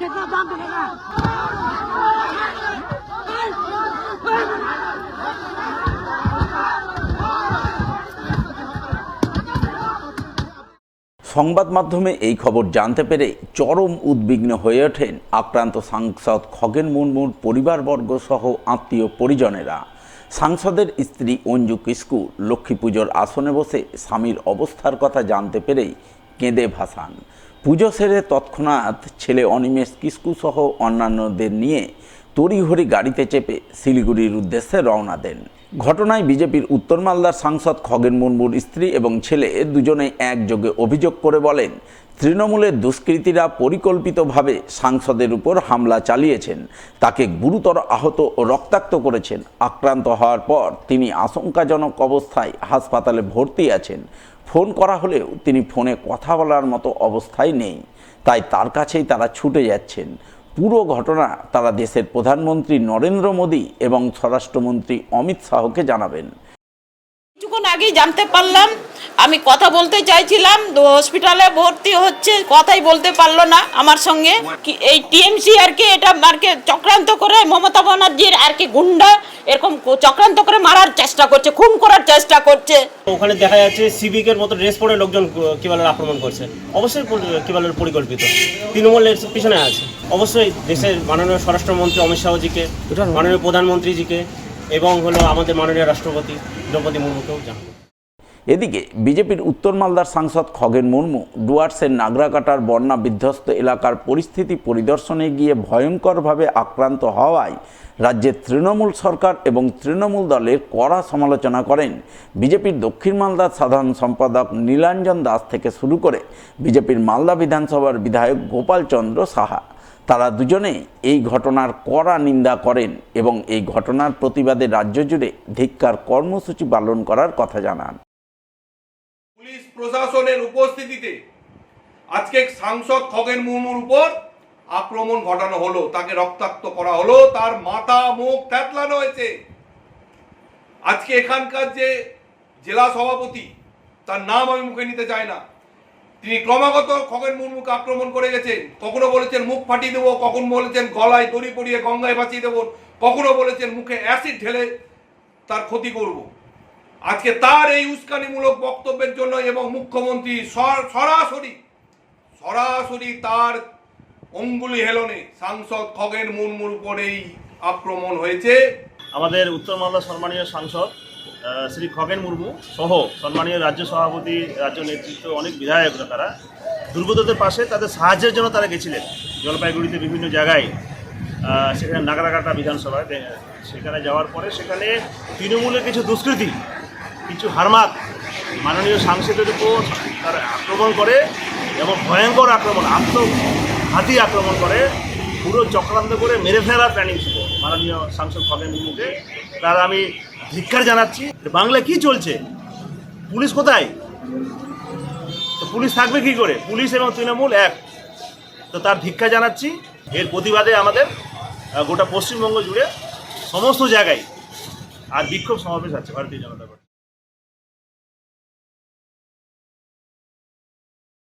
कितना दाम मिलेगा সংবাদ মাধ্যমে এই খবর জানতে পেরে চরম উদ্বিগ্ন হয়ে ওঠেন আক্রান্ত সাংসদ খগেন মুর্মুর পরিবারবর্গ সহ আত্মীয় পরিজনেরা সাংসদের স্ত্রী অঞ্জু কিস্কু লক্ষ্মী পুজোর আসনে বসে স্বামীর অবস্থার কথা জানতে পেরেই কেঁদে ভাসান পুজো সেরে তৎক্ষণাৎ ছেলে অনিমেষ কিস্কু সহ অন্যান্যদের নিয়ে তড়িঘড়ি গাড়িতে চেপে শিলিগুড়ির উদ্দেশ্যে রওনা দেন। ঘটনায় বিজেপির উত্তর মালদার সাংসদ খগেন মুর্মুর স্ত্রী এবং ছেলে দুজনেই একযোগে অভিযোগ করে বলেন তৃণমূলের দুষ্কৃতীরা পরিকল্পিতভাবে সাংসদের উপর হামলা চালিয়েছেন। তাকে গুরুতর আহত ও রক্তাক্ত করেছেন। আক্রান্ত হওয়ার পর তিনি আশঙ্কাজনক অবস্থায় হাসপাতালে ভর্তি আছেন। ফোন করা হলেও তিনি ফোনে কথা বলার মতো অবস্থায় নেই। তাই তার কাছেই তারা ছুটে যাচ্ছেন। পুরো ঘটনা তারা দেশের প্রধানমন্ত্রী নরেন্দ্র মোদী এবং স্বরাষ্ট্রমন্ত্রী অমিত শাহকে জানাবেন। কিছুক্ষণ আগেই জানতে পারলাম আমি কথা বলতে চাইছিলাম হসপিটালে ভর্তি হচ্ছে কথাই বলতে পারল না আমার সঙ্গে। কি এই টিএমসি আর কি এটা আর কি চক্রান্ত করে মমতা ব্যানার্জির আর কি গুন্ডা এরকম চক্রান্ত করে মারার চেষ্টা করছে খুন করার চেষ্টা করছে। ওখানে দেখা যাচ্ছে সিভিকের মতো ড্রেস পরে লোকজন কি বলে আক্রমণ করছে। অবশ্যই পরি- কি বলে পরিকল্পিত। তৃণমূল এর পিছনে আছে। অবশ্যই দেশের মাননীয় স্বরাষ্ট্রমন্ত্রী অমিত শাহজিকে মাননীয় প্রধানমন্ত্রীজিকে এবং হলো আমাদের মাননীয় রাষ্ট্রপতি। দ্রৌপদী মুর্মুকেও জানাব। এদিকে বিজেপির উত্তর মালদার সাংসদ খগেন মুর্মু ডুয়ার্সের নাগরাকাটার বন্যা বিধ্বস্ত এলাকার পরিস্থিতি পরিদর্শনে গিয়ে ভয়ঙ্করভাবে আক্রান্ত হওয়ায় রাজ্যের তৃণমূল সরকার এবং তৃণমূল দলের কড়া সমালোচনা করেন বিজেপির দক্ষিণ মালদার সাধারণ সম্পাদক নীলাঞ্জন দাস থেকে শুরু করে বিজেপির মালদা বিধানসভার বিধায়ক গোপাল চন্দ্র সাহা। তারা দুজনে এই ঘটনার কড়া নিন্দা করেন এবং এই ঘটনার প্রতিবাদে রাজ্য জুড়ে ধিক্কার কর্মসূচি পালন করার কথা জানান। পুলিশ প্রশাসনের উপস্থিতিতে আজকে সাংসদ খগেন মুর্মুর উপর আক্রমণ ঘটানো হলো, তাকে রক্তাক্ত করা হলো, তার মাথা, মুখ থ্যাতলানো হয়েছে। আজকে এখানকার যে জেলা সভাপতি, তার নাম আমি মুখে নিতে চাই না। তিনি ক্রমাগত খগেন মুর্মুকে আক্রমণ করে গেছেন। কখনো বলেছেন মুখ ফাটিয়ে দেবো, কখনো বলেছেন গলায় দড়ি পরিয়ে গঙ্গায় ভাসিয়ে দেবো, কখনো বলেছেন মুখে অ্যাসিড ঢেলে তার ক্ষতি করব। আজকে তার এই উস্কানিমূলক বক্তব্যের জন্য এবং মুখ্যমন্ত্রী সর- সরাসরি সরাসরি তার অঙ্গুলি হেলনে সাংসদ খগেন মুর্মুর উপরেই আক্রমণ হয়েছে। আমাদের উত্তর মালদা সম্মানীয় সাংসদ শ্রী খগেন মুর্মু সহ সম্মানীয় রাজ্য সভাপতি, রাজ্য নেতৃত্ব, অনেক বিধায়করা তারা দুর্গতদের পাশে তাদের সাহায্যের জন্য তারা গেছিলেন জলপাইগুড়িতে বিভিন্ন জায়গায়। সেখানে নাগরাকাটা বিধানসভায় সেখানে যাওয়ার পরে সেখানে তৃণমূলের কিছু দুষ্কৃতি, কিছু হারমাত, মাননীয় সাংসদের উপর তারা আক্রমণ করে এবং ভয়ঙ্কর আক্রমণ, আত্মঘাতী আক্রমণ করে, পুরো চক্রান্ত করে মেরে ফেলার প্ল্যানিং ছিল। মাননীয় সাংসদ খগেন মুর্মুকে। তার আমি ধিক্কার জানাচ্ছি। বাংলা কি চলছে? পুলিশ কোথায়? পুলিশ থাকবে কি করে? পুলিশ এবং তৃণমূল এক। তো তার ধিক্ষা জানাচ্ছি। এর প্রতিবাদে আমাদের গোটা পশ্চিমবঙ্গ জুড়ে সমস্ত জায়গায় আর বিক্ষোভ সমাবেশ আছে, ভারতীয় জনতা পার্টি।